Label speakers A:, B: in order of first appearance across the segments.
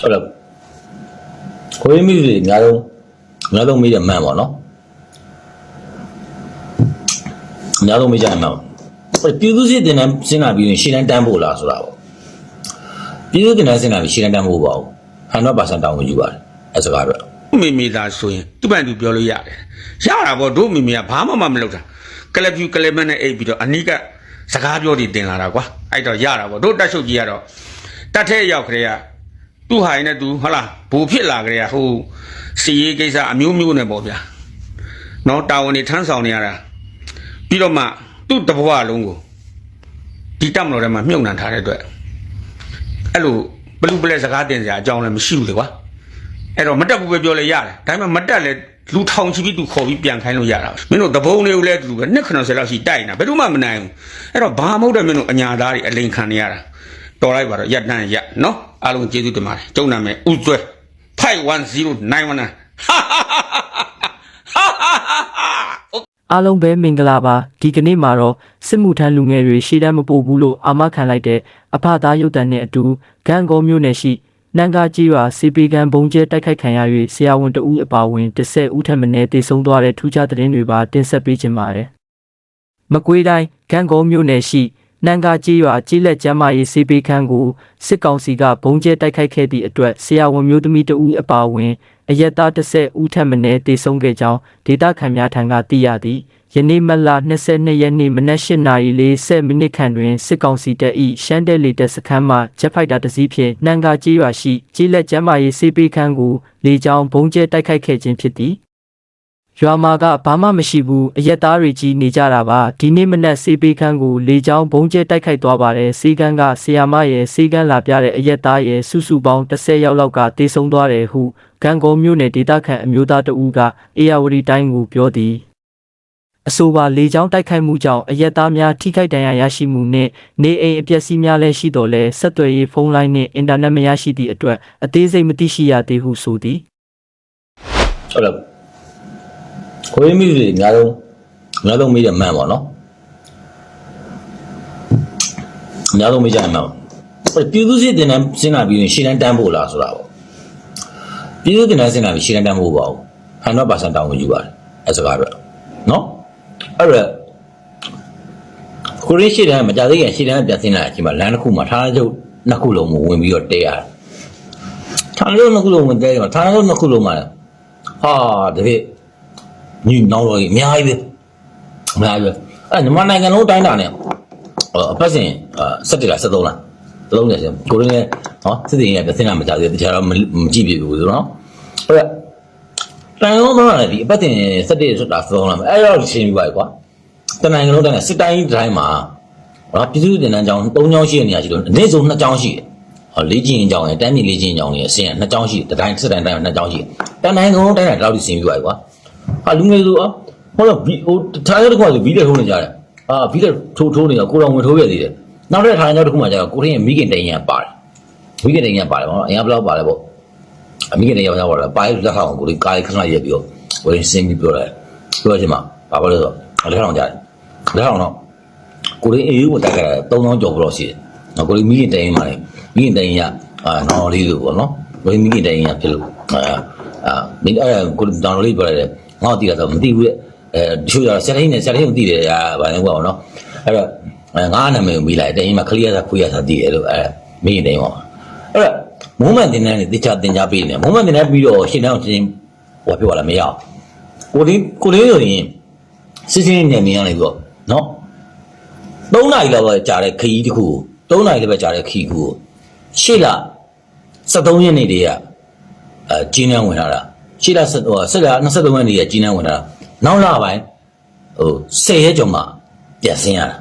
A: ဟုတ်လားကိုရင်းမိတွေအများဆုံးအများဆုံးမိတယ်မှန်ပါနော်အများဆုံးမိကြတယ်မှန်ပါပြည်သူစစ်တင်တန်းစဉ်းစားပြီးရင်ရှင်းတန်းတန်းဖို့လားဆိုတာပေါ့ပြည်သူတင်တန်းစဉ်းစားပြီးရှင်းတန်းတန်းဖို့ပါဘူး100%တောင်းဝင်ယူပါတယ်အဲစကားတော့
B: မိမိသားဆိုရင်သူ့ပန်သူပြောလို့ရတယ်ရတာပေါ့တို့မိမိကဘာမှမမလုပ်တာကလပ်ဖြူကလပ်မနဲ့အိပ်ပြီးတော့အနိကစကားပြောတည်တင်လာတာကွာအဲ့တော့ရတာပေါ့တို့တက်ရှုပ်ကြီးကတော့တက်ထဲရောက်ခရေက သူ့ဟာရင်နဲ့သူဟုတ်လားဘူဖြစ်လာခရေကဟိုစီရေးကိစ္စအမျိုးမျိုးနဲ့ပေါ့ဗျာနော်တာဝန်တွေထမ်းဆောင်နေရတာပြီးတော့မှသူ့တဘဝလုံးကိုဒီတက်မလို့ထဲမှာမြုပ်နှံထားတဲ့အတွက်အဲ့လိုဘလူးပလက်စကားတင်စရာအကြောင်းလည်းမရှိဘူးလေကွာအဲ့တော့မတက်ဘူးပဲပြောလဲရတယ်ဒါပေမဲ့မတက်လဲလူထောင်ချီပြီးသူခေါ်ပြီးပြန်ခိုင်းလို့ရတာမင်းတို့တဘုံတွေကိုလည်းတူပဲနှစ်ခဏဆယ်လောက်ရှိတိုက်နေတာဘယ်သူမှမနိုင်ဘူးအဲ့တော့ဘာမဟုတ်တဲ့မင်းတို့အညာသားတွေအလိန်ခံနေရတာ တော်လိုက်ပါတော့ရက်တန်းရက်နော်အားလုံးကျေးဇူးတင်ပါတယ်ကျုံနာမယ်ဥကျွဲ510919ဟာဟာဟာဟာ
C: အားလုံးပဲမင်္ဂလာပါဒီကနေ့မှာတော့စစ်မှုထမ်းလူငယ်တွေရှေ့တန်းမပို့ဘူးလို့အာမခံလိုက်တဲ့အဖသားရုတ်တံနဲ့အတူဂန်ကောမြို့နယ်ရှိနန်ကာကြီးရွာစီပီကန်ဘုံကျဲတိုက်ခိုက်ခံရ၍ဆရာဝန်တဦးအပါအဝင်10ဦးထပ်မံတေဆုံးသွားတဲ့ထူးခြားသတင်းတွေပါတင်ဆက်ပေးခြင်းပါတယ်မကွေးတိုင်းဂန်ကောမြို့နယ်ရှိ နန်ကာကြီးရွာကြီးလက်ကျမ်းမာရေးစီပီခန်းကိုစစ်ကောင်စီကဘုံကျဲတိုက်ခိုက်ခဲ့သည့်အတွက်ဆရာဝန်မျိုးသမီးတဦးအပါအဝင်အရက်သား30ဦးထပ်မံတေဆုံးခဲ့ကြောင်းဒေတာခန်များထံကသိရသည်ယနေ့မတ်လ22ရက်နေ့မနက်၈နာရီ40မိနစ်ခန့်တွင်စစ်ကောင်စီတပ်၏ရှမ်းတဲလေတပ်စခန်းမှဂျက်ဖိုက်တာတစ်စီးဖြင့်နှံကာကြီးရွာရှိကြီးလက်ကျမ်းမာရေးစေပေးခန်းကိုလေကြောင်းဘုံကျဲတိုက်ခိုက်ခဲ့ခြင်းဖြစ်သည် ရွာမှာကဘာမှမရှိဘူးအရက်သားတွေကြီးနေကြတာပါဒီနေ့မနက်စေပေးခန်းကိုလေကြောင်းဘုံကျဲတိုက်ခိုက်သွားပါတယ်စေကန်းကဆီယာမရဲ့စေကန်းလာပြတဲ့အရက်သားရဲ့စုစုပေါင်း30ရောက်လောက်ကတေဆုံးသွားတယ်ဟုဂန်ကုန်းမြို့နယ်ဒေသခံအမျိုးသားတဦးကအေယာဝတီတိုင်းကိုပြောသည်အဆိုပါလေကြောင်းတိုက်ခိုက်မှုကြောင့်အရက်သားများထိခိုက်ဒဏ်ရာရရှိမှုနှင့်နေအိမ်အပျက်စီးများလည်းရှိတော်လဲဆက်သွယ်ရေးဖုန်းလိုင်းနှင့်အင်တာနက်မရရှိသည့်အတွက်အသေးစိတ်မသိရှိရသေးဟုဆိုသည်
A: ဟုတ်လားကို ရင်းမိတွေအများဆုံးအများဆုံးမိတယ်မှန်ပါနော်အများဆုံးမိကြတယ်မှန်ပါပြည်သူစစ်တင်တန်းစဉ်းစားပြီးရင်ရှင်းတန်းတန်းဖို့လားဆိုတာပေါ့ပြည်သူတင်တန်းစဉ်းစားပြီးရှင်းတန်းတန်းဖို့ပါဘူး100%တောင်းဝင်ယူပါတယ်အဲစကားတော့နော်အဲ့တော့ကိုရင်းရှင်းတန်းမကြသေးခင်ရှင်းတန်းပြန်ဆင်းလာတဲ့အချိန်မှာလမ်းတစ်ခုမှာထားချုပ်နှစ်ခုလုံးကိုဝင်ပြီးတော့တဲရတယ်ထားချုပ်နှစ်ခုလုံးဝင်တဲတယ်မှာထားချုပ်နှစ်ခုလုံးမှာဟာတကယ် ညီနောင်တော်ကြီးအများကြီးပဲအများကြီးပဲအဲညီမနိုင်ငံလုံးတိုင်းတာနဲ့အပတ်စဉ်17လား73လားတလုံးနေစကိုရင်းလည်းဟောစစ်တင်ရပြဿနာမကြသေးတခြားတော့မကြည့်ပြဘူးဆိုတော့အဲ့တိုင်းလုံးတော့လည်းဒီအပတ်တင်17ဆိုတာ73လားအဲ့တော့ရှင်းပြီးပါကွာတနိုင်ငံလုံးတိုင်းစစ်တိုင်းတိုင်းမှာဟာပြည်သူ့တင်တန်းကြောင်း3ကြောင်းရှိတဲ့နေရာရှိလို့အနည်းဆုံး2ကြောင်းရှိတယ်ဟောလေးကျင်ကြောင်းရယ်တန်းမြင့်လေးကျင်ကြောင်းရယ်အစင်2ကြောင်းရှိတယ်တိုင်းစစ်တိုင်းတိုင်း2ကြောင်းရှိတယ်တနိုင်ငံလုံးတိုင်းတာတော့ဒီစင်ပြီးပါကွာ ဟာလူငယ်ဆိုอ่ะဟောတော့ဗီဟိုထားရတဲ့ကွာဆိုဗီတဲ့ထိုးနေကြတယ်အာဗီတဲ့ထိုးထိုးနေတော့ကိုတော်ဝင်ထိုးရသေးတယ်နောက်တဲ့ထားရတဲ့တစ်ခုမှကျတော့ကိုရင်းရဲ့မိခင်တိုင်ရပါတယ်မိခင်တိုင်ရပါတယ်ဗောနော်အရင်ဘယ်လောက်ပါလဲဗောအမိခင်တိုင်ရရောက်ပါလားပါရလက်ထောင်ကိုကားခဏရက်ပြီးတော့ကိုရင်းစင်းပြီးပြောတယ်ပြောချင်မှာဘာလို့လဲဆိုတော့လက်ထောင်ကြတယ်လက်ထောင်တော့ကိုရင်းအေးကိုတက်ခဲ့တာ3000ကျော်တော့ရှိတယ်နော်ကိုရင်းမိခင်တိုင်ရမှာလေမိခင်တိုင်ရအာနော်လေးလို့ဗောနော်ကိုရင်းမိခင်တိုင်ရဖြစ်လို့အာအာမင်းအဲ့ကိုတောင်လေးပြောရတယ် ငါ့ကိုတီးတာဆိုမသိဘူးတဲ့အဲတချို့ကျတော့ဆက်တိုင်းနဲ့ဆက်တိုင်းမသိတယ်အာဗာလဲကွာဗောနော်အဲ့တော့ငါနာမည်ကိုမိလိုက်တိုင်ရမှာခလီယာသာခွေးရသာတည်တယ်လို့အဲမိခင်တိုင်ရမှာအဲ့တော့မုံမှန်တင်တဲ့နေတခြားတင်ကြပေးနေမုံမှန်တင်တဲ့ပြီးတော့ရှင်းတောင်းချင်းဟိုပြောလာမရကိုလေးကိုလေးဆိုရင်စစ်စစ်နေမြင်ရနေပြီးတော့နော်3နာရီလောက်ပဲကြာတဲ့ခရီးတစ်ခုကို3နာရီလောက်ပဲကြာတဲ့ခရီးကိုရှေ့လာ73ရက်နေ့တည်းကအဲကျင်းနှံဝင်လာတာ ရှေ့လာဆက်ဟိုဆက်လာ23ရက်နေ့ကကျင်းနှံဝင်လာတာနောက်လာပိုင်းဟို10ရက်ကျော်မှပြန်ဆင်းရတာ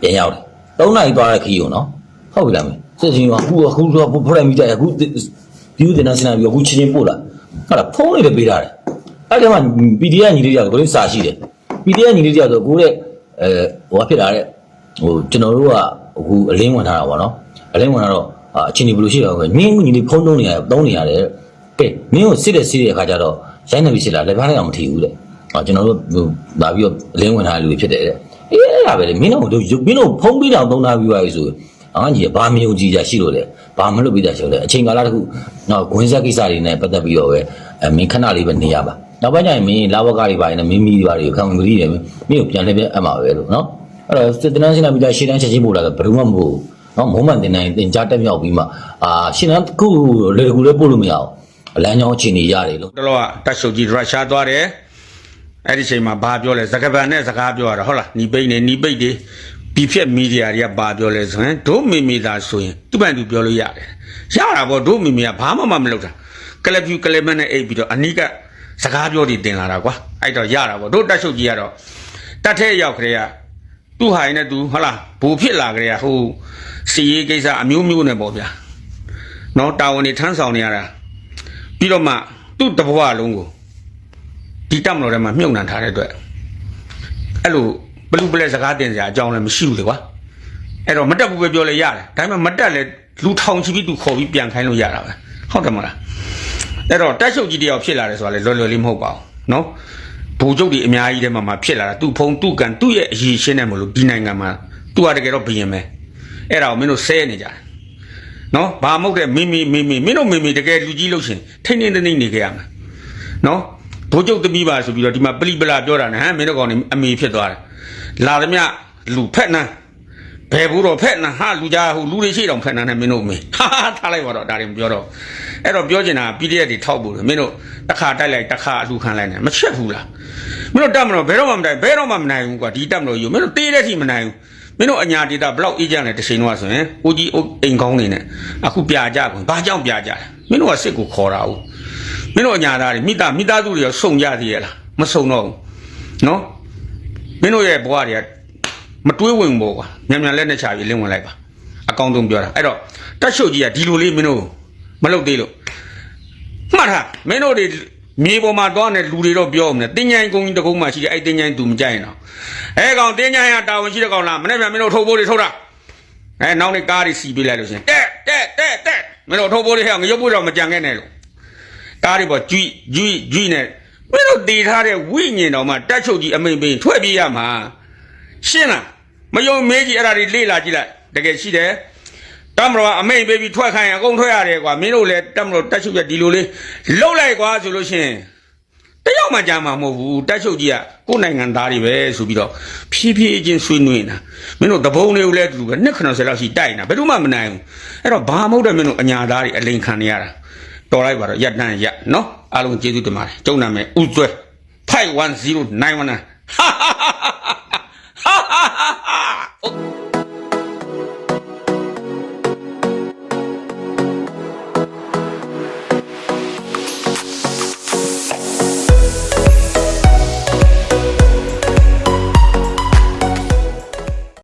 A: ပြန်ရောက်တယ်3နာရီသွားတဲ့ခရီးကိုနော်ဟုတ်ပြီလားမင်းစစ်ချင်းကအခုအခုတော့ဖရိုက်မိကြအခုဒီဦးတင်နေစနေပြီးအခုချင်းချင်းပို့လာဟာလားဖုန်းလေးပဲပေးထားတယ်အဲ့ဒီမှာ PDF ညီလေးတယောက်ကိုလည်းစာရှိတယ် PDF ညီလေးတယောက်ဆိုကိုတဲ့အဲဟိုကဖြစ်လာတဲ့ဟိုကျွန်တော်တို့ကအခုအလင်းဝင်ထားတာပေါ့နော်အလင်းဝင်ထားတော့အာအချင်းဒီဘယ်လိုရှိတော့လဲမင်းညီလေးဖုန်းသုံးနေရတယ်သုံးနေရတယ် ကဲမင်းကိုစစ်တဲ့စစ်တဲ့အခါကျတော့ရိုင်းနေပြီစစ်လာလက်ဖားလိုက်အောင်မထီဘူးတဲ့အာကျွန်တော်တို့ဟိုလာပြီးတော့အလင်းဝင်ထားတဲ့လူတွေဖြစ်တယ်တဲ့အေးအဲ့ဒါပဲလေမင်းတို့တို့မင်းတို့ဖုန်းပြီးတော့သုံးထားပြီးသွားပြီဆိုအာကြီးကဘာမယုံကြည်ကြရှိလို့လဲဘာမလုပ်ပြီးသားရှိလို့လဲအချိန်ကာလတစ်ခုတော့ဂွင်းဆက်ကိစ္စတွေနဲ့ပတ်သက်ပြီးတော့ပဲအမင်းခဏလေးပဲနေရပါနောက်ပိုင်းကျရင်မင်းလာဝကတွေပါရင်မင်းမီတွေပါတွေခံဝင်ကြည့်တယ်မင်းကိုပြန်လှည့်ပြန်အပ်မှာပဲလို့နော်အဲ့တော့စစ်တမ်းစင်လာပြီးသားရှေ့တန်းချက်ချင်းပို့လာတော့ဘယ်သူမှမဟုတ်ဘူးနော်မုံမှန်တင်နိုင်တင်ကြားတက်မြောက်ပြီးမှအာရှင်းတန်းတစ်ခုလေတကူလေးပို့လို့မရအောင်အ လန်းချောင်းအခြေအနေရတယ်လို့
B: တလောကတက်ရှုပ်ကြီးရုရှားသွားတယ်အဲ့ဒီချိန်မှာဘာပြောလဲစကားပန်နဲ့စကားပြောရတာဟုတ်လားညီပိတ်နေညီပိတ်တွေပြီးဖြက်မီဒီယာတွေကဘာပြောလဲဆိုရင်ဒို့မိမိသားဆိုရင်သူ့ပန်သူပြောလို့ရတယ်ရတာပေါ့ဒို့မိမိကဘာမှမမလုပ်တာကလပ်ဖြူကလပ်မန်နဲ့အိပ်ပြီးတော့အနိကစကားပြောတွေတင်လာတာကွာအဲ့တော့ရတာပေါ့ဒို့တက်ရှုပ်ကြီးကတော့တက်ထဲရောက်ခရေကသူ့ဟာရင်နဲ့သူဟုတ်လားဘူဖြစ်လာခရေကဟိုစီရေးကိစ္စအမျိုးမျိုးနဲ့ပေါ့ဗျာနော်တာဝန်တွေထမ်းဆောင်နေရတာ ပြီးတော့မှသူ့တဘဝလုံးကိုဒီတက်မလို့ထဲမှာမြုပ်နှံထားတဲ့အတွက်အဲ့လိုဘလူးပလက်စကားတင်စရာအကြောင်းလည်းမရှိဘူးလေကွာအဲ့တော့မတက်ဘူးပဲပြောလဲရတယ်ဒါပေမဲ့မတက်လဲလူထောင်ချီပြီးသူခေါ်ပြီးပြန်ခိုင်းလို့ရတာပဲဟုတ်တယ်မလားအဲ့တော့တက်ရှုပ်ကြီးတယောက်ဖြစ်လာတယ်ဆိုတာလေလွယ်လွယ်လေးမဟုတ်ပါဘူးနော်ဘူကျုပ်ဒီအများကြီးထဲမှာမှဖြစ်လာတာသူ့ဖုံသူ့ကန်သူ့ရဲ့အရေးရှင်းတယ်မလို့ဒီနိုင်ငံမှာသူကတကယ်တော့ဘယင်ပဲအဲ့ဒါကိုမင်းတို့ဆဲနေကြတယ် နော်ဘာမဟုတ်တဲ့မိမိမိမိမင်းတို့မိမိတကယ်လူကြီးလို့ရှရင်ထိမ့်ထိမ့်သိမ့်သိမ့်နေကြရမှာနော်ဘိုးကျုပ်သမီးပါဆိုပြီးတော့ဒီမှာပလိပလာပြောတာနဲ့ဟမ်မင်းတို့ကောင်နေအမေဖြစ်သွားတယ်လာသမျှလူဖက်နှမ်း ဘယ်ဘူးတော့ဖက်နှမ်းဟာလူကြားဟိုလူတွေရှိတောင်ဖက်နှမ်းနဲ့မင်းတို့အမေဟာဟာထားလိုက်ပါတော့ဒါတွေမပြောတော့အဲ့တော့ပြောချင်တာ PDF တွေထောက်ဖို့လေမင်းတို့တစ်ခါတိုက်လိုက်တစ်ခါအလူခံလိုက်နေမချက်ဘူးလားမင်းတို့တက်မလို့ဘယ်တော့မှမတိုင်ဘယ်တော့မှမနိုင်ဘူးကွာဒီတက်မလို့ယူမင်းတို့တေးတဲ့ထိမနိုင်ဘူးမင်းတို့အညာဒေတာဘလောက်အေးကြလဲတစ်ချိန်တော့ဆိုရင်ဦးကြီးအိမ်ကောင်းနေနဲ့အခုပြာကြကွာဘာကြောင့်ပြာကြလဲမင်းတို့ကစစ်ကိုခေါ်တာဦးမင်းတို့အညာသားတွေမိသားမိသားစုတွေရောစုံကြသေးရဲ့လားမစုံတော့ဘူးနော်မင်းတို့ရဲ့ဘဝတွေက မတွေးဝင်ဘောကွာမြန်မြန်လက်နဲ့ချပြီးလင်းဝင်လိုက်ပါအကောင်းဆုံးပြောတာအဲ့တော့တက်ရှုပ်ကြီးကဒီလိုလေးမင်းတို့မလုပ်သေးလို့မှတ်ထားမင်းတို့တွေမြေပေါ်မှာတော့နေလူတွေတော့ပြောမလဲတင်းញိုင်းကုန်းကြီးတစ်ကုန်းမှရှိတယ်အဲ့တင်းញိုင်းသူမကြိုက်ရင်တော့အဲကောင်တင်းញိုင်းကတာဝန်ရှိတဲ့ကောင်လားမနေ့ပြန်မင်းတို့ထုတ်ဖို့တွေထုတ်တာအဲနောက်နေ့ကားတွေစီပေးလိုက်လို့ရှင်တက်တက်တက်တက်မင်းတို့ထုတ်ဖို့တွေဟဲ့ငရုပ်ဖို့တော့မကြံခဲ့နဲ့လို့ တားတွေပေါ့ကြွိကြွိကြွိနဲ့မင်းတို့တည်ထားတဲ့ဝိညာဉ်တော်မှာတက်ချုပ်ကြီးအမိန်ပေးထွက်ပြေးရမှာ ရှင်းလားမယုံမေးကြည့်အဲ့ဒါတွေလေ့လာကြည့်လိုက်တကယ်ရှိတယ်တမတော်ကအမိန်ပေးပြီးထွက်ခိုင်းရင်အကုန်ထွက်ရတယ်ကွာမင်းတို့လည်းတမတော်တက်ချုပ်ပြဒီလိုလေးလှုပ်လိုက်ကွာဆိုလို့ရှရင်တယောက်မှကြာမှာမဟုတ်ဘူးတက်ချုပ်ကြီးကကိုယ်နိုင်ငံသားတွေပဲဆိုပြီးတော့ဖြည်းဖြည်းချင်းဆွေးနွေးနေတာမင်းတို့တပုံတွေကိုလည်းအတူတူပဲနှစ်90လောက်ရှိတိုက်နေတာဘယ်သူမှမနိုင်ဘူးအဲ့တော့ဘာမဟုတ်တဲ့မင်းတို့အညာသားတွေအလိန်ခံနေရတာတော်လိုက်ပါတော့ရက်တန်းရက်နော်အားလုံးကျေးဇူးတင်ပါတယ်ကျုံနာမယ်ဥကျွဲ51091 ဟာဟာဟာဟာဟာ